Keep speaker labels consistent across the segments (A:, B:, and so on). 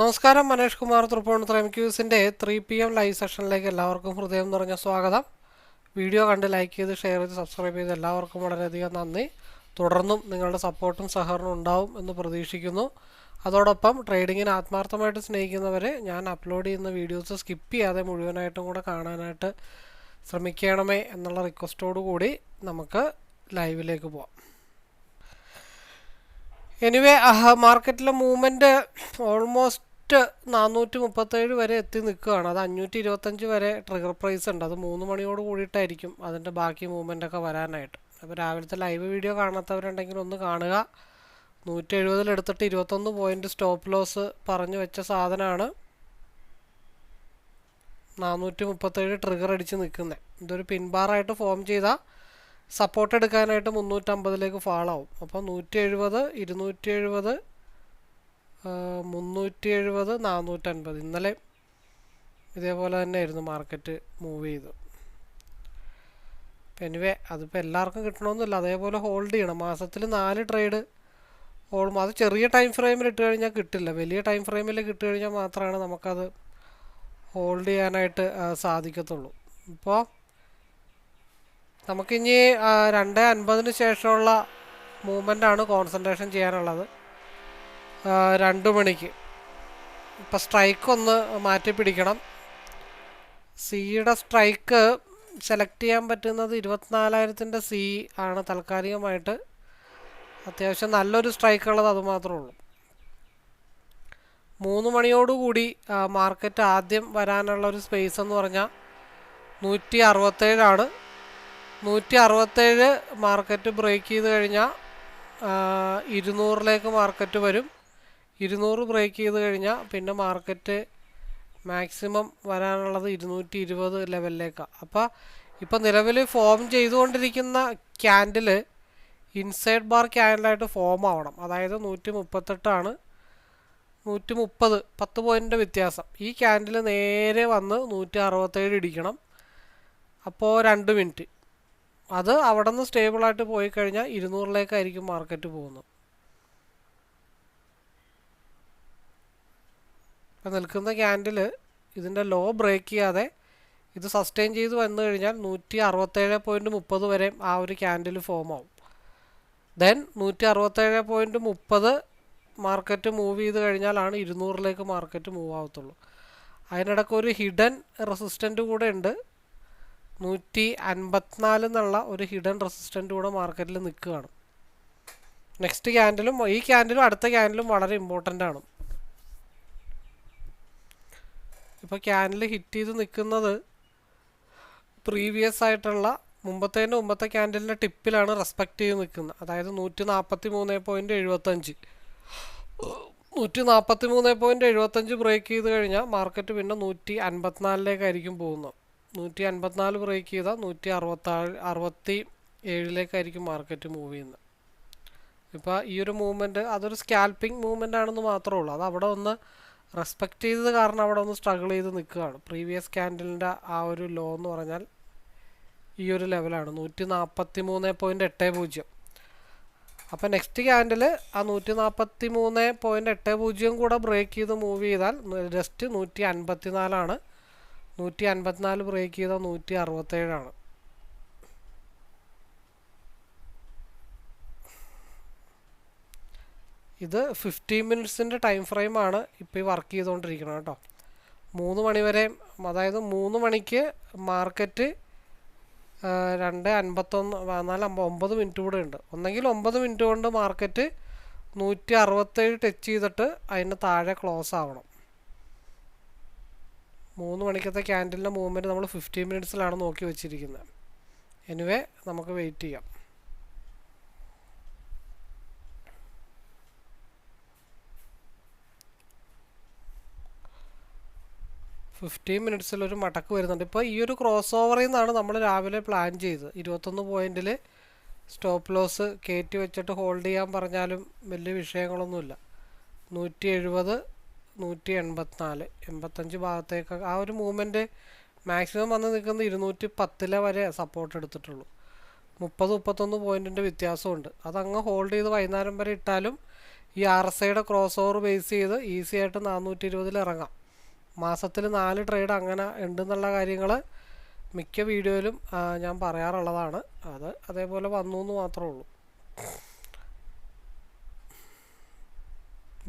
A: നമസ്കാരം മനേഷ് കുമാർ തൃപ്പൂണിത്തുറ എം ക്യൂസിന്റെ three P M live സെഷനിലേക്ക് എല്ലാവർക്കും ഹൃദയം നിറഞ്ഞ സ്വാഗതം. വീഡിയോ കണ്ട് ലൈക്ക് ചെയ്ത് ഷെയർ ചെയ്ത് സബ്സ്ക്രൈബ് ചെയ്ത് എല്ലാവർക്കും വളരെയധികം നന്ദി. തുടർന്നും നിങ്ങളുടെ സപ്പോർട്ടും സഹകരണവും ഉണ്ടാവും എന്ന് പ്രതീക്ഷിക്കുന്നു. അതോടൊപ്പം ട്രേഡിങ്ങിന് ആത്മാർത്ഥമായിട്ട് സ്നേഹിക്കുന്നവർ ഞാൻ അപ്ലോഡ് ചെയ്യുന്ന വീഡിയോസ് സ്കിപ്പ് ചെയ്യാതെ മുഴുവനായിട്ടും കൂടെ കാണാനായിട്ട് ശ്രമിക്കണമേ എന്നുള്ള റിക്വസ്റ്റോടു കൂടി നമുക്ക് ലൈവിലേക്ക് പോവാം. എനിവേ മാർക്കറ്റിലെ മൂവ്മെന്റ് ഓൾമോസ്റ്റ് നാനൂറ്റി മുപ്പത്തേഴ് വരെ എത്തി നിൽക്കുകയാണ്. അത് അഞ്ഞൂറ്റി ഇരുപത്തഞ്ച് വരെ ട്രിഗർ പ്രൈസ് ഉണ്ട്. അത് മൂന്ന് മണിയോട് കൂടിയിട്ടായിരിക്കും അതിന്റെ ബാക്കി മൂവ്മെന്റ് ഒക്കെ വരാനായിട്ട്. അപ്പോൾ രാവിലത്തെ ലൈവ് വീഡിയോ കാണാത്തവരുണ്ടെങ്കിൽ ഒന്ന് കാണുക. നൂറ്റി എഴുപതിലെടുത്തിട്ട് ഇരുപത്തൊന്ന് പോയിന്റ് സ്റ്റോപ്പ് ലോസ് പറഞ്ഞു വെച്ച സാധനമാണ് നാനൂറ്റി മുപ്പത്തേഴ് ട്രിഗർ അടിച്ച് നിൽക്കുന്നത് ഇതൊരു പിൻബാറായിട്ട് ഫോം ചെയ്താൽ സപ്പോർട്ട് എടുക്കാനായിട്ട് മുന്നൂറ്റമ്പതിലേക്ക് ഫാളാവും അപ്പോൾ നൂറ്റി എഴുപത് ഇരുന്നൂറ്റി എഴുപത് മുന്നൂറ്റി എഴുപത് നാനൂറ്റൻപത് ഇന്നലെ ഇതേപോലെ തന്നെ തന്നെയായിരുന്നു മാർക്കറ്റ് മൂവ് ചെയ്ത് എനിവേ അതിപ്പോൾ എല്ലാവർക്കും കിട്ടണമെന്നില്ല അതേപോലെ ഹോൾഡ് ചെയ്യണം. മാസത്തിൽ നാല് ട്രേഡ് ഓൾമോ അത് ചെറിയ ടൈം ഫ്രെയിമിൽ ഇട്ട് കഴിഞ്ഞാൽ കിട്ടില്ല. വലിയ ടൈം ഫ്രെയിമിൽ കിട്ടി കഴിഞ്ഞാൽ മാത്രമാണ് നമുക്കത് ഹോൾഡ് ചെയ്യാനായിട്ട് സാധിക്കത്തുള്ളൂ. ഇപ്പോൾ നമുക്കിനി രണ്ട് അൻപതിന് ശേഷമുള്ള മൂവ്മെന്റാണ് കോൺസെൻട്രേഷൻ ചെയ്യാനുള്ളത്. രണ്ട് മണിക്ക്. ഇപ്പം സ്ട്രൈക്ക് ഒന്ന് മാറ്റി പിടിക്കണം. സിയുടെ സ്ട്രൈക്ക് സെലക്ട് ചെയ്യാൻ പറ്റുന്നത് ഇരുപത്തിനാലായിരത്തിന്റെ സി ആണ് താൽക്കാലികമായിട്ട്. അത്യാവശ്യം നല്ലൊരു സ്ട്രൈക്ക് ഉള്ളത് അത് മാത്രമേ ഉള്ളൂ. മൂന്ന് മണിയോടുകൂടി മാർക്കറ്റ് ആദ്യം വരാനുള്ള ഒരു സ്പേസ് എന്ന് പറഞ്ഞാൽ നൂറ്റി അറുപത്തേഴാണ് നൂറ്റി അറുപത്തേഴ് മാർക്കറ്റ് ബ്രേക്ക് ചെയ്ത് കഴിഞ്ഞാൽ ഇരുന്നൂറിലേക്ക് മാർക്കറ്റ് വരും. ഇരുന്നൂറ് ബ്രേക്ക് ചെയ്ത് കഴിഞ്ഞാൽ പിന്നെ മാർക്കറ്റ് മാക്സിമം വരാനുള്ളത് ഇരുന്നൂറ്റി ഇരുപത് ലെവലിലേക്കാണ് അപ്പോൾ ഇപ്പോൾ നിലവിൽ ഫോം ചെയ്തുകൊണ്ടിരിക്കുന്ന ക്യാൻഡിൽ ഇൻസൈഡ് ബാർ ക്യാൻഡിലായിട്ട് ഫോം ആവണം. അതായത് നൂറ്റി മുപ്പത്തെട്ടാണ് നൂറ്റി മുപ്പത് പത്ത് പോയിന്റ് വ്യത്യാസം. ഈ ക്യാൻഡിൽ നേരെ വന്ന് നൂറ്റി അറുപത്തേഴ് ഇടിക്കണം. അപ്പോൾ രണ്ട് മിനിറ്റ് അത് അവിടെ നിന്ന് സ്റ്റേബിളായിട്ട് പോയി കഴിഞ്ഞാൽ ഇരുന്നൂറിലേക്കായിരിക്കും മാർക്കറ്റ് പോകുന്നത്. ഇപ്പം നിൽക്കുന്ന ക്യാൻഡിൽ ഇതിന്റെ ലോ ബ്രേക്ക് ചെയ്യാതെ ഇത് സസ്റ്റെയിൻ ചെയ്ത് വന്നു കഴിഞ്ഞാൽ നൂറ്റി അറുപത്തേഴ് പോയിന്റ് മുപ്പത് വരെ ആ ഒരു ക്യാൻഡിൽ ഫോം ആവും. ദെൻ നൂറ്റി അറുപത്തേഴ് പോയിന്റ് മുപ്പത് മാർക്കറ്റ് മൂവ് ചെയ്ത് കഴിഞ്ഞാലാണ് ഇരുന്നൂറിലേക്ക് മാർക്കറ്റ് മൂവ് ആവത്തുള്ളൂ. അതിനിടയ്ക്ക് ഒരു ഹിഡൻ റെസിസ്റ്റന്റ് കൂടെ ഉണ്ട്. നൂറ്റി അൻപത്തിനാല് എന്നുള്ള ഒരു ഹിഡൻ റെസിസ്റ്റന്റ് കൂടെ മാർക്കറ്റിൽ നിൽക്കുകയാണ്. നെക്സ്റ്റ് ക്യാൻഡിലും ഈ ക്യാൻഡിലും അടുത്ത ക്യാൻഡിലും വളരെ ഇമ്പോർട്ടന്റ് ആണ്. ഇപ്പോൾ ക്യാനിൽ ഹിറ്റ് ചെയ്ത് നിൽക്കുന്നത് പ്രീവിയസ് ആയിട്ടുള്ള മുമ്പത്തേന്റെ മുമ്പത്തെ ക്യാൻഡലിന്റെ ടിപ്പിലാണ് റെസ്പെക്റ്റ് ചെയ്ത് നിൽക്കുന്നത് അതായത് നൂറ്റി നാൽപ്പത്തി മൂന്ന് പോയിന്റ് എഴുപത്തഞ്ച്. നൂറ്റി നാൽപ്പത്തി മൂന്ന് പോയിന്റ് എഴുപത്തഞ്ച് ബ്രേക്ക് ചെയ്ത് കഴിഞ്ഞാൽ മാർക്കറ്റ് പിന്നെ നൂറ്റി അൻപത്തിനാലിലേക്കായിരിക്കും പോകുന്നത്. നൂറ്റി അൻപത്തിനാല് ബ്രേക്ക് ചെയ്താൽ നൂറ്റി അറുപത്താറ് അറുപത്തി ഏഴിലേക്കായിരിക്കും മാർക്കറ്റ് മൂവ് ചെയ്യുന്നത്. ഇപ്പോൾ ഈ ഒരു മൂവ്മെന്റ് അതൊരു സ്കാൽപ്പിംഗ് മൂവ്മെന്റ് ആണെന്ന് മാത്രമേ ഉള്ളൂ. അത് അവിടെ ഒന്ന് റെസ്പെക്റ്റ് ചെയ്തത് കാരണം അവിടെ ഒന്ന് സ്ട്രഗിൾ ചെയ്ത് നിൽക്കുകയാണ്. പ്രീവിയസ് ക്യാൻഡലിന്റെ ആ ഒരു ലോ എന്ന് പറഞ്ഞാൽ ഈ ഒരു ലെവലാണ്. നൂറ്റി നാൽപ്പത്തി മൂന്ന് പോയിന്റ് എട്ട് പൂജ്യം. അപ്പോൾ നെക്സ്റ്റ് ക്യാൻഡിൽ ആ നൂറ്റി നാൽപ്പത്തി മൂന്ന് പോയിന്റ് എട്ട് പൂജ്യം കൂടെ ബ്രേക്ക് ചെയ്ത് മൂവ് ചെയ്താൽ ജസ്റ്റ് നൂറ്റി അൻപത്തി നാലാണ് നൂറ്റി അൻപത്തിനാല് ബ്രേക്ക് ചെയ്താൽ നൂറ്റി അറുപത്തേഴാണ് ഇത് ഫിഫ്റ്റീൻ മിനിറ്റ്സിന്റെ ടൈം ഫ്രെയിമാണ് ഇപ്പോൾ ഈ വർക്ക് ചെയ്തുകൊണ്ടിരിക്കുന്നത് കേട്ടോ. മൂന്ന് മണി വരെ അതായത് മൂന്ന് മണിക്ക് മാർക്കറ്റ് രണ്ട് അൻപത്തൊന്ന് നാല് അമ്പ ഒമ്പത് മിനിറ്റ് കൂടെ ഉണ്ട്. ഒന്നെങ്കിൽ ഒമ്പത് മിനിറ്റ് കൊണ്ട് മാർക്കറ്റ് നൂറ്റി അറുപത്തേഴ് ടച്ച് ചെയ്തിട്ട് അതിന് താഴെ ക്ലോസ് ആവണം. മൂന്ന് മണിക്കത്തെ ക്യാൻഡലിന്റെ മൂവ്മെന്റ് നമ്മൾ ഫിഫ്റ്റീൻ മിനിറ്റ്സിലാണ് നോക്കി വെച്ചിരിക്കുന്നത്. എനിവേ നമുക്ക് വെയിറ്റ് ചെയ്യാം. ഫിഫ്റ്റീൻ മിനിറ്റ്സിൽ ഒരു മടക്ക് വരുന്നുണ്ട്. ഇപ്പോൾ ഈ ഒരു ക്രോസ് ഓവറിൽ നിന്നാണ് നമ്മൾ രാവിലെ പ്ലാൻ ചെയ്തത് ഇരുപത്തൊന്ന് പോയിന്റിൽ സ്റ്റോപ്പ് ലോസ് കയറ്റി വെച്ചിട്ട് ഹോൾഡ് ചെയ്യാൻ പറഞ്ഞാലും വലിയ വിഷയങ്ങളൊന്നുമില്ല. നൂറ്റി എഴുപത് നൂറ്റി എൺപത്തിനാല് എൺപത്തഞ്ച് ഭാഗത്തേക്ക് ആ ഒരു മൂവ്മെന്റ് മാക്സിമം വന്ന് നിൽക്കുന്നത് ഇരുന്നൂറ്റി പത്തിലെ വരെ സപ്പോർട്ട് എടുത്തിട്ടുള്ളൂ. മുപ്പത് മുപ്പത്തൊന്ന് പോയിന്റിന്റെ വ്യത്യാസമുണ്ട്. അതങ്ങ് ഹോൾഡ് ചെയ്ത് വൈകുന്നേരം വരെ ഇട്ടാലും ഈ ആർ എസ് ഐയുടെ ക്രോസ് ഓവർ ബേസ് ചെയ്ത് ഈസി ആയിട്ട് നാനൂറ്റി ഇരുപതിൽ ഇറങ്ങാം. മാസത്തിൽ നാല് ട്രേഡ് അങ്ങനെ ഉണ്ടെന്നുള്ള കാര്യങ്ങൾ മിക്ക വീഡിയോയിലും ഞാൻ പറയാറുള്ളതാണ്. അത് അതേപോലെ വന്നു എന്ന് മാത്രമേ ഉള്ളൂ.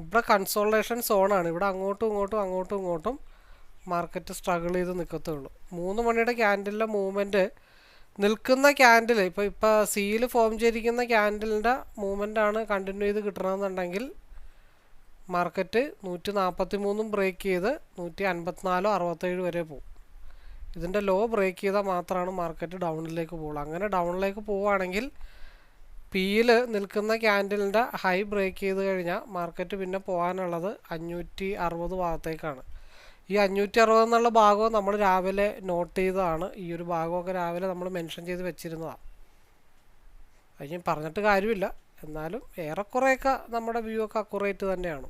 A: ഇവിടെ കൺസോൾട്ടേഷൻ സോണാണ് ഇവിടെ അങ്ങോട്ടും ഇങ്ങോട്ടും അങ്ങോട്ടും ഇങ്ങോട്ടും മാർക്കറ്റ് സ്ട്രഗിൾ ചെയ്ത് നിൽക്കത്തുള്ളൂ മൂന്ന് മണിയുടെ ക്യാൻഡിലിന്റെ മൂവ്മെന്റ് നിൽക്കുന്ന ക്യാൻഡിൽ ഇപ്പോൾ ഇപ്പോൾ സിയിൽ ഫോം ചെയ്തിരിക്കുന്ന ക്യാൻഡിലിന്റെ മൂവ്മെന്റാണ് കണ്ടിന്യൂ ചെയ്ത് കിട്ടണമെന്നുണ്ടെങ്കിൽ മാർക്കറ്റ് നൂറ്റി നാൽപ്പത്തി മൂന്നും ബ്രേക്ക് ചെയ്ത് നൂറ്റി അൻപത്തിനാലോ അറുപത്തേഴ് വരെ പോകും ഇതിന്റെ ലോ ബ്രേക്ക് ചെയ്താൽ മാത്രമാണ് മാർക്കറ്റ് ഡൗണിലേക്ക് പോകുള്ളൂ അങ്ങനെ ഡൗണിലേക്ക് പോവുകയാണെങ്കിൽ പിയിൽ നിൽക്കുന്ന ക്യാൻഡിലിന്റെ ഹൈ ബ്രേക്ക് ചെയ്ത് കഴിഞ്ഞാൽ മാർക്കറ്റ് പിന്നെ പോകാനുള്ളത് അഞ്ഞൂറ്റി അറുപത് ഭാഗത്തേക്കാണ്. ഈ അഞ്ഞൂറ്റി അറുപത് എന്നുള്ള ഭാഗവും നമ്മൾ രാവിലെ നോട്ട് ചെയ്തതാണ്. ഈ ഒരു ഭാഗമൊക്കെ രാവിലെ നമ്മൾ മെൻഷൻ ചെയ്ത് വെച്ചിരുന്നതാണ്. അതിന് പറഞ്ഞിട്ട് കാര്യമില്ല. എന്നാലും ഏറെക്കുറെയൊക്കെ നമ്മുടെ വ്യൂ ഒക്കെ അക്കുറേറ്റ് തന്നെയാണ്.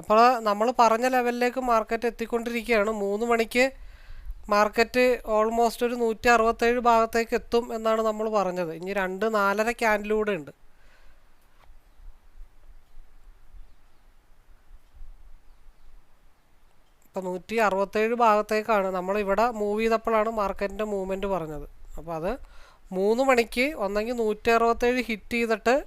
A: അപ്പോൾ നമ്മൾ പറഞ്ഞ ലെവലിലേക്ക് മാർക്കറ്റ് എത്തിക്കൊണ്ടിരിക്കുകയാണ്. മൂന്ന് മണിക്ക് മാർക്കറ്റ് ഓൾമോസ്റ്റ് ഒരു നൂറ്റി അറുപത്തേഴ് ഭാഗത്തേക്ക് എത്തും എന്നാണ് നമ്മൾ പറഞ്ഞത്. ഇനി രണ്ട് നാലര ക്യാൻഡിലൂടെ ഉണ്ട്. ഇപ്പം നൂറ്റി അറുപത്തേഴ് ഭാഗത്തേക്കാണ് നമ്മളിവിടെ മൂവ് ചെയ്തപ്പോഴാണ് മാർക്കറ്റിന്റെ മൂവ്മെന്റ് പറഞ്ഞത്. അപ്പോൾ അത് മൂന്ന് മണിക്ക് ഒന്നെങ്കിൽ നൂറ്റി അറുപത്തേഴ് ഹിറ്റ് ചെയ്തിട്ട്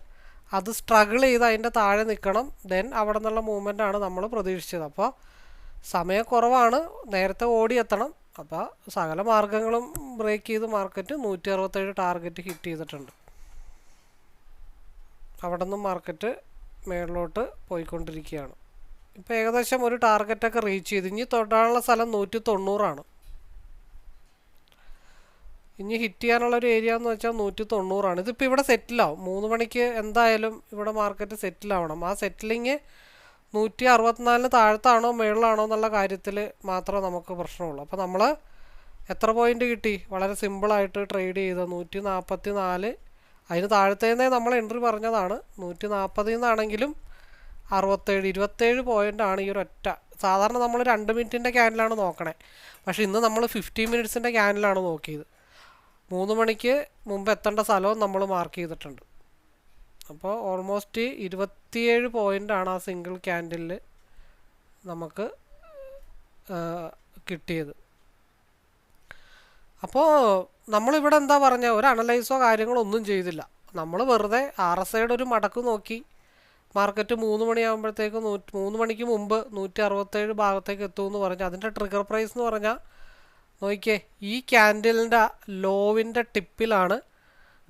A: അത് സ്ട്രഗിൾ ചെയ്ത് അതിന്റെ താഴെ നിൽക്കണം. ദെൻ അവിടെ നിന്നുള്ള മൂവ്മെന്റ് ആണ് നമ്മൾ പ്രതീക്ഷിച്ചത്. അപ്പോൾ സമയക്കുറവാണ് നേരത്തെ ഓടിയെത്തണം. അപ്പോൾ സകല മാർഗങ്ങളും ബ്രേക്ക് ചെയ്ത് മാർക്കറ്റ് നൂറ്റി അറുപത്തേഴ് ടാർഗറ്റ് ഹിറ്റ് ചെയ്തിട്ടുണ്ട്. അവിടെ നിന്നും മാർക്കറ്റ് മേളിലോട്ട് പോയിക്കൊണ്ടിരിക്കുകയാണ്. ഇപ്പോൾ ഏകദേശം ഒരു ടാർഗറ്റൊക്കെ റീച്ച് ചെയ്ത്. ഇനി തൊടാനുള്ള സ്ഥലം നൂറ്റി തൊണ്ണൂറാണ് ഇനി ഹിറ്റ് ചെയ്യാനുള്ള ഒരു ഏരിയ എന്ന് വെച്ചാൽ നൂറ്റി തൊണ്ണൂറാണ് ഇതിപ്പോൾ ഇവിടെ സെറ്റിലാവും മൂന്ന് മണിക്ക് എന്തായാലും ഇവിടെ മാർക്കറ്റ് സെറ്റിലാവണം ആ സെറ്റിലിങ് നൂറ്റി അറുപത്തിനാലിന് താഴത്താണോ മുകളിലാണോ എന്നുള്ള കാര്യത്തിൽ മാത്രമേ നമുക്ക് പ്രശ്നമുള്ളൂ. അപ്പോൾ നമ്മൾ എത്ര പോയിന്റ് കിട്ടി? വളരെ സിമ്പിളായിട്ട് ട്രേഡ് ചെയ്ത നൂറ്റി നാൽപ്പത്തി നാല് അതിന് താഴത്തേന്നേ നമ്മൾ എൻട്രി പറഞ്ഞതാണ്. നൂറ്റി നാൽപ്പതിൽ നിന്നാണെങ്കിലും അറുപത്തേഴ് ഇരുപത്തേഴ് പോയിന്റാണ് ഈ ഒരു ഒറ്റ സാധാരണ നമ്മൾ രണ്ട് മിനിറ്റിന്റെ ക്യാനിലാണ് നോക്കണേ. പക്ഷേ ഇന്ന് നമ്മൾ ഫിഫ്റ്റീൻ മിനിറ്റ്സിന്റെ ക്യാനിലാണ് നോക്കിയത്. മൂന്ന് മണിക്ക് മുമ്പ് എത്തേണ്ട സ്ഥലവും നമ്മൾ മാർക്ക് ചെയ്തിട്ടുണ്ട്. അപ്പോൾ ഓൾമോസ്റ്റ് ഇരുപത്തിയേഴ് ആണ് ആ സിംഗിൾ ക്യാൻഡിലിൽ നമുക്ക് കിട്ടിയത്. അപ്പോൾ നമ്മളിവിടെ എന്താ പറഞ്ഞ ഒരു അനലൈസോ കാര്യങ്ങളോ ഒന്നും ചെയ്തില്ല. നമ്മൾ വെറുതെ ആർ എസ് ഐയുടെ ഒരു മടക്ക് നോക്കി. മാർക്കറ്റ് മൂന്ന് മണിയാകുമ്പോഴത്തേക്ക് നൂറ്റി മൂന്ന് മണിക്ക് മുമ്പ് നൂറ്റി അറുപത്തേഴ് ഭാഗത്തേക്ക് എത്തുമെന്ന് പറഞ്ഞു അതിന്റെ ട്രിഗർ പ്രൈസ് എന്ന് പറഞ്ഞാൽ നോക്കിയേ ഈ ക്യാൻഡിലിന്റെ ലോവിന്റെ ടിപ്പിലാണ്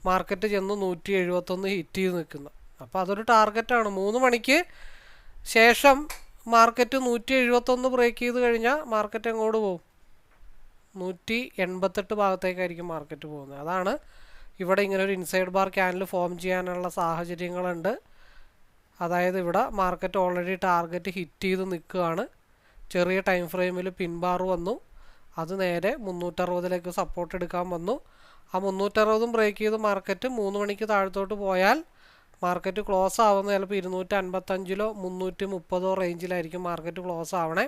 A: മാർക്കറ്റ് ചെന്ന് നൂറ്റി എഴുപത്തൊന്ന് ഹിറ്റ് ചെയ്ത് നിൽക്കുന്നത്. അപ്പോൾ അതൊരു ടാർഗറ്റാണ് മൂന്ന് മണിക്ക് ശേഷം മാർക്കറ്റ് നൂറ്റി എഴുപത്തൊന്ന് ബ്രേക്ക് ചെയ്ത് കഴിഞ്ഞാൽ മാർക്കറ്റ് എങ്ങോട്ട് പോകും? നൂറ്റി എൺപത്തെട്ട് ഭാഗത്തേക്കായിരിക്കും മാർക്കറ്റ് പോകുന്നത്. അതാണ് ഇവിടെ ഇങ്ങനെ ഒരു ഇൻസൈഡ് ബാർ ക്യാനിൽ ഫോം ചെയ്യാനുള്ള സാഹചര്യങ്ങളുണ്ട്. അതായത് ഇവിടെ മാർക്കറ്റ് ഓൾറെഡി ടാർഗറ്റ് ഹിറ്റ് ചെയ്ത് നിൽക്കുകയാണ്. ചെറിയ ടൈം ഫ്രെയിമിൽ പിൻബാർ വന്നു. അത് നേരെ മുന്നൂറ്ററുപതിലേക്ക് സപ്പോർട്ട് എടുക്കാൻ വന്നു. ആ മുന്നൂറ്ററുപതും ബ്രേക്ക് ചെയ്ത് മാർക്കറ്റ് മൂന്ന് മണിക്ക് താഴത്തോട്ട് പോയാൽ മാർക്കറ്റ് ക്ലോസ് ആവുന്ന ചിലപ്പോൾ ഇരുന്നൂറ്റി അൻപത്തഞ്ചിലോ മുന്നൂറ്റി മുപ്പതോ റേഞ്ചിലായിരിക്കും മാർക്കറ്റ് ക്ലോസ് ആവണേ.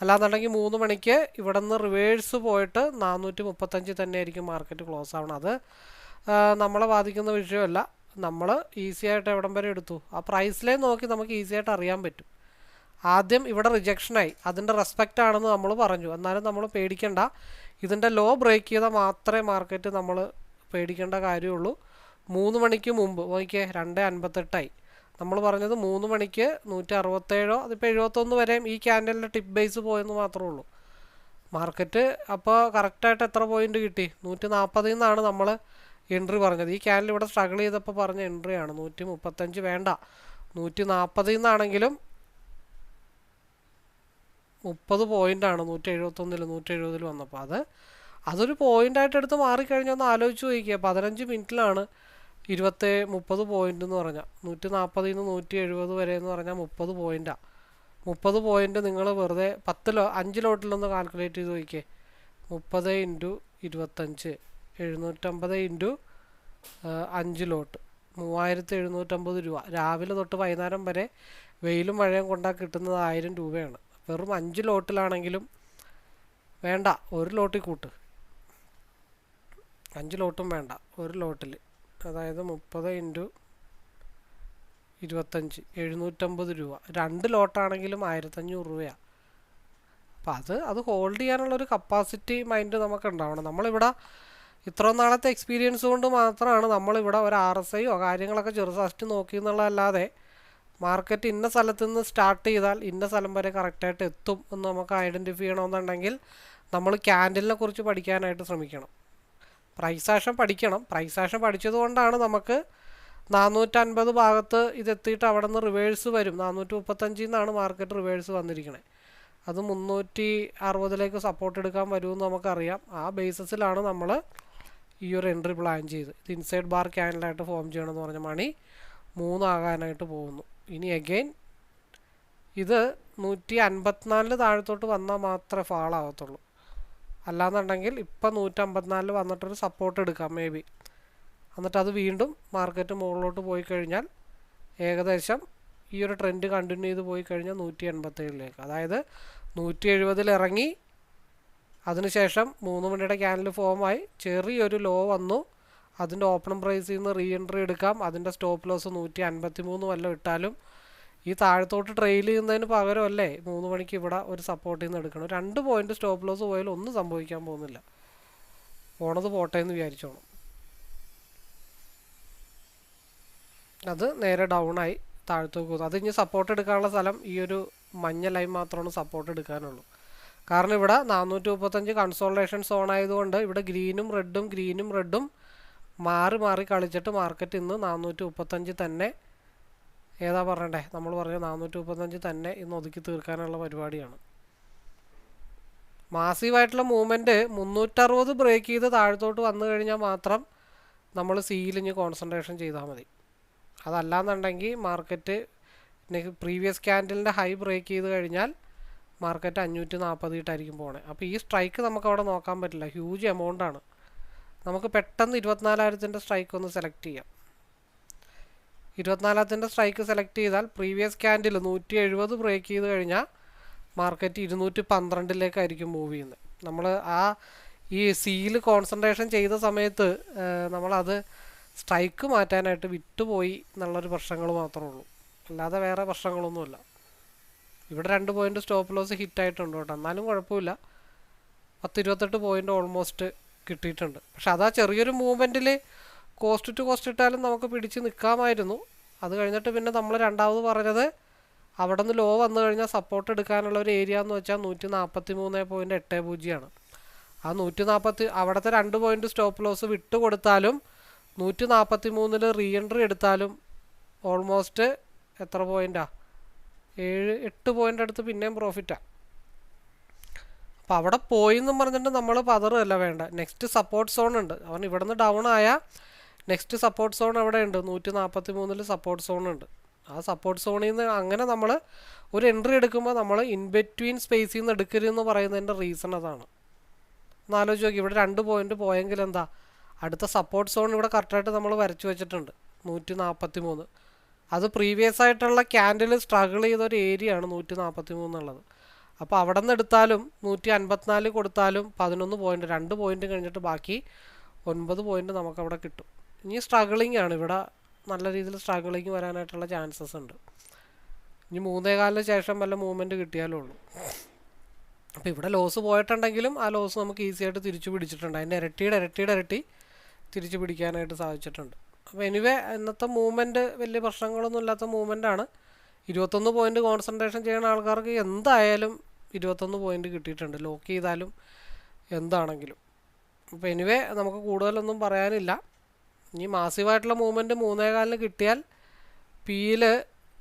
A: അല്ലാന്നുണ്ടെങ്കിൽ മൂന്ന് മണിക്ക് ഇവിടെ നിന്ന് റിവേഴ്സ് പോയിട്ട് നാനൂറ്റി മുപ്പത്തഞ്ചിൽ തന്നെ ആയിരിക്കും മാർക്കറ്റ് ക്ലോസ് ആവണം അത് നമ്മളെ ബാധിക്കുന്ന വിഷയമല്ല. നമ്മൾ ഈസി ആയിട്ട് എവിടം വരെ എടുത്തു. ആ പ്രൈസിലേ നോക്കി നമുക്ക് ഈസി ആയിട്ട് അറിയാൻ പറ്റും. ആദ്യം ഇവിടെ റിജക്ഷനായി അതിന്റെ റെസ്പെക്റ്റ് ആണെന്ന് നമ്മൾ പറഞ്ഞു. എന്നാലും നമ്മൾ പേടിക്കേണ്ട. ഇതിന്റെ ലോ ബ്രേക്ക് ചെയ്താൽ മാത്രമേ മാർക്കറ്റ് നമ്മൾ പേടിക്കേണ്ട കാര്യമുള്ളൂ. മൂന്ന് മണിക്ക് മുമ്പ് നോക്കിയേ രണ്ട് അൻപത്തെട്ടായി. നമ്മൾ പറഞ്ഞത് മൂന്ന് മണിക്ക് നൂറ്റി അറുപത്തേഴോ അതിപ്പോൾ എഴുപത്തൊന്ന് വരെയും ഈ ക്യാൻഡലിന്റെ ടിപ്പ് ബേസ് പോയെന്ന് മാത്രമേ ഉള്ളൂ. മാർക്കറ്റ് അപ്പോൾ കറക്റ്റായിട്ട് എത്ര പോയിന്റ് കിട്ടി? നൂറ്റി നാൽപ്പതിൽ നിന്നാണ് നമ്മൾ എൻട്രി പറഞ്ഞത്. ഈ ക്യാൻഡിൽ ഇവിടെ സ്ട്രഗിൾ ചെയ്തപ്പോൾ പറഞ്ഞ എൻട്രിയാണ് നൂറ്റി മുപ്പത്തഞ്ച് വേണ്ട. നൂറ്റി നാൽപ്പതിൽ നിന്നാണെങ്കിലും മുപ്പത് പോയിന്റാണ് നൂറ്റി എഴുപത്തൊന്നിൽ നൂറ്റി എഴുപതിൽ വന്നപ്പോൾ അത് അതൊരു പോയിന്റായിട്ട് എടുത്ത് മാറിക്കഴിഞ്ഞാൽ ഒന്ന് ആലോചിച്ച് നോക്കിക്കുക പതിനഞ്ച് മിനിറ്റിലാണ് ഇരുപത്തി മുപ്പത് പോയിന്റ് എന്ന് പറഞ്ഞാൽ നൂറ്റി നാൽപ്പതിൽ നിന്ന് നൂറ്റി എഴുപത് വരെ എന്ന് പറഞ്ഞാൽ മുപ്പത് പോയിന്റാണ് മുപ്പത് പോയിന്റ് നിങ്ങൾ വെറുതെ പത്ത് ലോ അഞ്ച് ലോട്ടിലൊന്ന് കാൽക്കുലേറ്റ് ചെയ്ത് നോക്കിയേ. മുപ്പത് ഇന്റു ഇരുപത്തഞ്ച് എഴുന്നൂറ്റമ്പത് ഇന്റു അഞ്ച് ലോട്ട്. മൂവായിരത്തി എഴുന്നൂറ്റമ്പത് രൂപ. രാവിലെ തൊട്ട് വൈകുന്നേരം വരെ വെയിലും മഴയും കൊണ്ടാ കിട്ടുന്നത് ആയിരം രൂപയാണ്. വെറും അഞ്ച് ലോട്ടിലാണെങ്കിലും വേണ്ട ഒരു ലോട്ടിൽ കൂട്ട്. അഞ്ച് ലോട്ടും വേണ്ട ഒരു ലോട്ടിൽ. അതായത് മുപ്പത് ഇന്റു ഇരുപത്തഞ്ച് എഴുന്നൂറ്റമ്പത് രൂപ. രണ്ട് ലോട്ടാണെങ്കിലും ആയിരത്തഞ്ഞൂറ് രൂപയാണ് അപ്പം അത് അത് ഹോൾഡ് ചെയ്യാനുള്ളൊരു കപ്പാസിറ്റി മൈൻഡ് നമുക്ക് ഉണ്ടാവണം നമ്മളിവിടെ ഇത്ര നാളത്തെ എക്സ്പീരിയൻസ് കൊണ്ട് മാത്രമാണ് നമ്മളിവിടെ ഒരു ആർ എസ് ഐയോ കാര്യങ്ങളൊക്കെ ചെറുതായിട്ട് നോക്കി എന്നുള്ളതല്ലാതെ മാർക്കറ്റ് ഇന്ന സ്ഥലത്ത് നിന്ന് സ്റ്റാർട്ട് ചെയ്താൽ ഇന്ന സ്ഥലം വരെ കറക്റ്റായിട്ട് എത്തും എന്ന് നമുക്ക് ഐഡന്റിഫൈ ചെയ്യണമെന്നുണ്ടെങ്കിൽ നമ്മൾ ക്യാൻഡലിനെ കുറിച്ച് പഠിക്കാനായിട്ട് ശ്രമിക്കണം. പ്രൈസ് ആക്ഷൻ പഠിക്കണം. പ്രൈസ് ആക്ഷൻ പഠിച്ചതുകൊണ്ടാണ് നമുക്ക് നാനൂറ്റൻപത് ഭാഗത്ത് ഇതെത്തിയിട്ട് അവിടെ നിന്ന് റിവേഴ്സ് വരും. നാനൂറ്റി മുപ്പത്തഞ്ചിൽ നിന്നാണ് മാർക്കറ്റ് റിവേഴ്സ് വന്നിരിക്കുന്നത് അത് മുന്നൂറ്റി അറുപതിലേക്ക് സപ്പോർട്ട് എടുക്കാൻ വരുമെന്ന് നമുക്കറിയാം. ആ ബേസിസിലാണ് നമ്മൾ ഈ ഒരു എൻട്രി പ്ലാൻ ചെയ്ത്. ഇത് ഇൻസൈഡ് ബാർ ക്യാനലായിട്ട് ഫോം ചെയ്യണമെന്ന് പറഞ്ഞ മണി മൂന്നാകാനായിട്ട് പോകുന്നു. ഇനി അഗെയിൻ ഇത് നൂറ്റി അൻപത്തിനാലിന് താഴത്തോട്ട് വന്നാൽ മാത്രമേ ഫാളാവത്തുള്ളൂ അല്ലാന്നുണ്ടെങ്കിൽ ഇപ്പം നൂറ്റമ്പത്തിനാലിൽ വന്നിട്ടൊരു സപ്പോർട്ട് എടുക്കാം മേ ബി എന്നിട്ട് അത് വീണ്ടും മാർക്കറ്റ് മുകളിലോട്ട് പോയി കഴിഞ്ഞാൽ ഏകദേശം ഈ ഒരു ട്രെൻഡ് കണ്ടിന്യൂ ചെയ്ത് പോയി കഴിഞ്ഞാൽ നൂറ്റി എൺപത്തേഴിലേക്ക് അതായത് നൂറ്റി എഴുപതിൽ ഇറങ്ങി അതിനുശേഷം മൂന്ന് മണിയുടെ ക്യാനൽ ഫോമായി ചെറിയൊരു ലോ വന്നു. അതിന്റെ ഓപ്പൺ പ്രൈസിൽ നിന്ന് റീ എൻട്രി എടുക്കാം. അതിന്റെ സ്റ്റോപ്പ് ലോസ് നൂറ്റി അൻപത്തി മൂന്ന് വല്ലതും ഇട്ടാലും ഈ താഴത്തോട്ട് ട്രെയിൽ ചെയ്യുന്നതിന് അല്ലേ മൂന്ന് മണിക്ക് ഇവിടെ ഒരു സപ്പോർട്ടിൽ നിന്ന് എടുക്കണം. രണ്ട് പോയിന്റ് സ്റ്റോപ്പ് ലോസ് പോയാലും ഒന്നും സംഭവിക്കാൻ പോകുന്നില്ല. പോണത് പോട്ടെ എന്ന് വിചാരിച്ചോണം അത് നേരെ ഡൗൺ ആയി താഴത്തേക്ക് പോകുന്നു. അത് ഇനി സപ്പോർട്ട് എടുക്കാനുള്ള സ്ഥലം ഈ ഒരു മഞ്ഞ ലൈൻ മാത്രമാണ് സപ്പോർട്ട് എടുക്കാനുള്ളൂ. കാരണം ഇവിടെ നാനൂറ്റി മുപ്പത്തഞ്ച് കൺസോൾട്ടേഷൻ സോൺ ആയതുകൊണ്ട് ഇവിടെ ഗ്രീനും റെഡും ഗ്രീനും റെഡും മാറി മാറി കളിച്ചിട്ട് മാർക്കറ്റ് ഇന്ന് നാനൂറ്റി മുപ്പത്തഞ്ച് തന്നെ. ഏതാ പറയണ്ടേ നമ്മൾ പറഞ്ഞ നാനൂറ്റി മുപ്പത്തഞ്ച് തന്നെ ഇന്ന് ഒതുക്കി തീർക്കാനുള്ള പരിപാടിയാണ്. മാസീവായിട്ടുള്ള മൂവ്മെന്റ് മുന്നൂറ്ററുപത് ബ്രേക്ക് ചെയ്ത് താഴത്തോട്ട് വന്നു കഴിഞ്ഞാൽ മാത്രം നമ്മൾ സിയിൽ കോൺസെൻട്രേഷൻ ചെയ്താൽ മതി. അതല്ലാന്നുണ്ടെങ്കിൽ മാർക്കറ്റ് പ്രീവിയസ് ക്യാൻഡലിന്റെ ഹൈ ബ്രേക്ക് ചെയ്ത് കഴിഞ്ഞാൽ മാർക്കറ്റ് അഞ്ഞൂറ്റി നാൽപ്പത് ഇട്ടായിരിക്കും പോകണേ അപ്പോൾ ഈ സ്ട്രൈക്ക് നമുക്ക് അവിടെ നോക്കാൻ പറ്റില്ല. ഹ്യൂജ് എമൗണ്ട് ആണ്. നമുക്ക് പെട്ടെന്ന് ഇരുപത്തിനാലായിരത്തിന്റെ സ്ട്രൈക്ക് ഒന്ന് സെലക്ട് ചെയ്യാം. ഇരുപത്തിനാലായിരത്തിന്റെ സ്ട്രൈക്ക് സെലക്ട് ചെയ്താൽ പ്രീവിയസ് ക്യാൻഡിൽ നൂറ്റി എഴുപത് ബ്രേക്ക് ചെയ്ത് കഴിഞ്ഞാൽ മാർക്കറ്റ് ഇരുന്നൂറ്റി പന്ത്രണ്ടിലേക്കായിരിക്കും മൂവ് ചെയ്യുന്നത്. നമ്മൾ ആ ഈ സീൽ കോൺസെൻട്രേഷൻ ചെയ്ത സമയത്ത് നമ്മളത് സ്ട്രൈക്ക് മാറ്റാനായിട്ട് വിട്ടുപോയി എന്നുള്ളൊരു പ്രശ്നങ്ങൾ മാത്രമേ ഉള്ളൂ. അല്ലാതെ വേറെ പ്രശ്നങ്ങളൊന്നുമില്ല. ഇവിടെ രണ്ട് പോയിന്റ് സ്റ്റോപ്പ് ലോസ് ഹിറ്റായിട്ടുണ്ട് കേട്ടോ. എന്നാലും കുഴപ്പമില്ല. പത്ത് ഇരുപത്തെട്ട് പോയിന്റ് ഓൾമോസ്റ്റ് കിട്ടിയിട്ടുണ്ട്. പക്ഷെ അതാ ചെറിയൊരു മൂവ്മെന്റിൽ കോസ്റ്റ് ടു കോസ്റ്റ് ഇട്ടാലും നമുക്ക് പിടിച്ച് നിൽക്കാമായിരുന്നു അത് കഴിഞ്ഞിട്ട് പിന്നെ നമ്മൾ രണ്ടാമത് പറഞ്ഞത് അവിടെ നിന്ന് ലോ വന്നു കഴിഞ്ഞാൽ സപ്പോർട്ട് എടുക്കാനുള്ള ഒരു ഏരിയ എന്ന് വെച്ചാൽ നൂറ്റി നാൽപ്പത്തി മൂന്ന് പോയിന്റ് എട്ട് പൂജ്യമാണ്. ആ നൂറ്റി നാൽപ്പത്തി അവിടുത്തെ രണ്ട് പോയിന്റ് സ്റ്റോപ്പ് ലോസ് വിട്ട് കൊടുത്താലും നൂറ്റി നാൽപ്പത്തി മൂന്നിൽ റീ എൻട്രി എടുത്താലും ഓൾമോസ്റ്റ് എത്ര പോയിന്റാ ഏഴ് എട്ട് പോയിന്റ് അടുത്ത് പിന്നെയും പ്രോഫിറ്റാണ് അപ്പോൾ അവിടെ പോയി എന്നും പറഞ്ഞിട്ട് നമ്മൾ പതറുമല്ല വേണ്ട. നെക്സ്റ്റ് സപ്പോർട്ട് സോൺ ഉണ്ട്. അവൻ ഇവിടെ നിന്ന് ഡൗൺ ആയ നെക്സ്റ്റ് സപ്പോർട്ട് സോൺ അവിടെ ഉണ്ട്. നൂറ്റി നാൽപ്പത്തി മൂന്നിൽ സപ്പോർട്ട് സോൺ ഉണ്ട്. ആ സപ്പോർട്ട് സോണിൽ നിന്ന് അങ്ങനെ നമ്മൾ ഒരു എൻട്രി എടുക്കുമ്പോൾ നമ്മൾ ഇൻ ബിറ്റ്വീൻ സ്പേസിൽ നിന്ന് എടുക്കരുതെന്ന് പറയുന്നതിന്റെ റീസൺ അതാണ്. എന്നാലോചിച്ച് നോക്കി. ഇവിടെ രണ്ട് പോയിന്റ് പോയെങ്കിൽ എന്താ? അടുത്ത സപ്പോർട്ട് സോൺ ഇവിടെ കറക്റ്റായിട്ട് നമ്മൾ വരച്ചു വെച്ചിട്ടുണ്ട്. നൂറ്റി നാൽപ്പത്തി മൂന്ന് അത് പ്രീവിയസ് ആയിട്ടുള്ള ക്യാൻഡിൽ സ്ട്രഗിൾ ചെയ്ത ഒരു ഏരിയ ആണ് നൂറ്റി നാൽപ്പത്തി മൂന്നുള്ളത് അപ്പോൾ അവിടെ നിന്ന് എടുത്താലും നൂറ്റി അൻപത്തിനാല് കൊടുത്താലും പതിനൊന്ന് പോയിന്റ് രണ്ട് പോയിന്റ് കഴിഞ്ഞിട്ട് ബാക്കി ഒൻപത് പോയിന്റ് നമുക്കവിടെ കിട്ടും. ഇനി സ്ട്രഗിളിംഗ് ആണ്. ഇവിടെ നല്ല രീതിയിൽ സ്ട്രഗിളിങ് വരാനായിട്ടുള്ള ചാൻസസ് ഉണ്ട്. ഇനി മൂന്നേ കാലിന് ശേഷം വല്ല മൂവ്മെന്റ് കിട്ടിയാലേ ഉള്ളൂ. അപ്പോൾ ഇവിടെ ലോസ് പോയിട്ടുണ്ടെങ്കിലും ആ ലോസ് നമുക്ക് ഈസി ആയിട്ട് തിരിച്ചു പിടിച്ചിട്ടുണ്ട്. അതിന്റെ ഇരട്ടിയുടെ ഇരട്ടിയുടെ ഇരട്ടി തിരിച്ചു പിടിക്കാനായിട്ട് സാധിച്ചിട്ടുണ്ട്. അപ്പോൾ എനിവേ ഇന്നത്തെ മൂവ്മെന്റ് വലിയ പ്രശ്നങ്ങളൊന്നും ഇല്ലാത്ത മൂവ്മെന്റാണ് ഇരുപത്തൊന്ന് പോയിന്റ് കോൺസെൻട്രേഷൻ ചെയ്യുന്ന ആൾക്കാർക്ക് എന്തായാലും ഇരുപത്തൊന്ന് പോയിന്റ് കിട്ടിയിട്ടുണ്ട്. ലോക്ക് ചെയ്താലും എന്താണെങ്കിലും. അപ്പോൾ എനിവേ നമുക്ക് കൂടുതലൊന്നും പറയാനില്ല. ഇനി മാസീവായിട്ടുള്ള മൂവ്മെന്റ് മൂന്നേകാലിന് കിട്ടിയാൽ പിയിൽ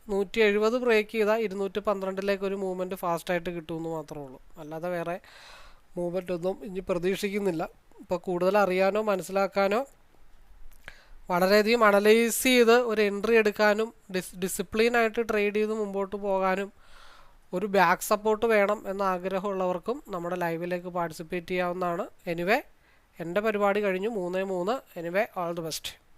A: നൂറ്റി എഴുപത് ബ്രേക്ക് ചെയ്താൽ ഇരുന്നൂറ്റി പന്ത്രണ്ടിലേക്ക് ഒരു മൂവ്മെന്റ് ഫാസ്റ്റായിട്ട് കിട്ടുമെന്ന് മാത്രമേ ഉള്ളൂ. അല്ലാതെ വേറെ മൂവ്മെന്റ് ഒന്നും ഇനി പ്രതീക്ഷിക്കുന്നില്ല. ഇപ്പോൾ കൂടുതൽ അറിയാനോ മനസ്സിലാക്കാനോ വളരെയധികം അനലൈസ് ചെയ്ത് ഒരു എൻട്രി എടുക്കാനും ഡിസ് ഡിസിപ്ലിനായിട്ട് ട്രേഡ് ചെയ്ത് മുമ്പോട്ട് പോകാനും ഒരു ബാക്ക് സപ്പോർട്ട് വേണം എന്ന ആഗ്രഹമുള്ളവർക്കും നമ്മുടെ ലൈവിലേക്ക് പാർട്ടിസിപ്പേറ്റ് ചെയ്യാവുന്നതാണ്. എനിവേ എന്റെ പരിപാടി കഴിഞ്ഞു. മൂന്നേ മൂന്ന്. Anyway all the best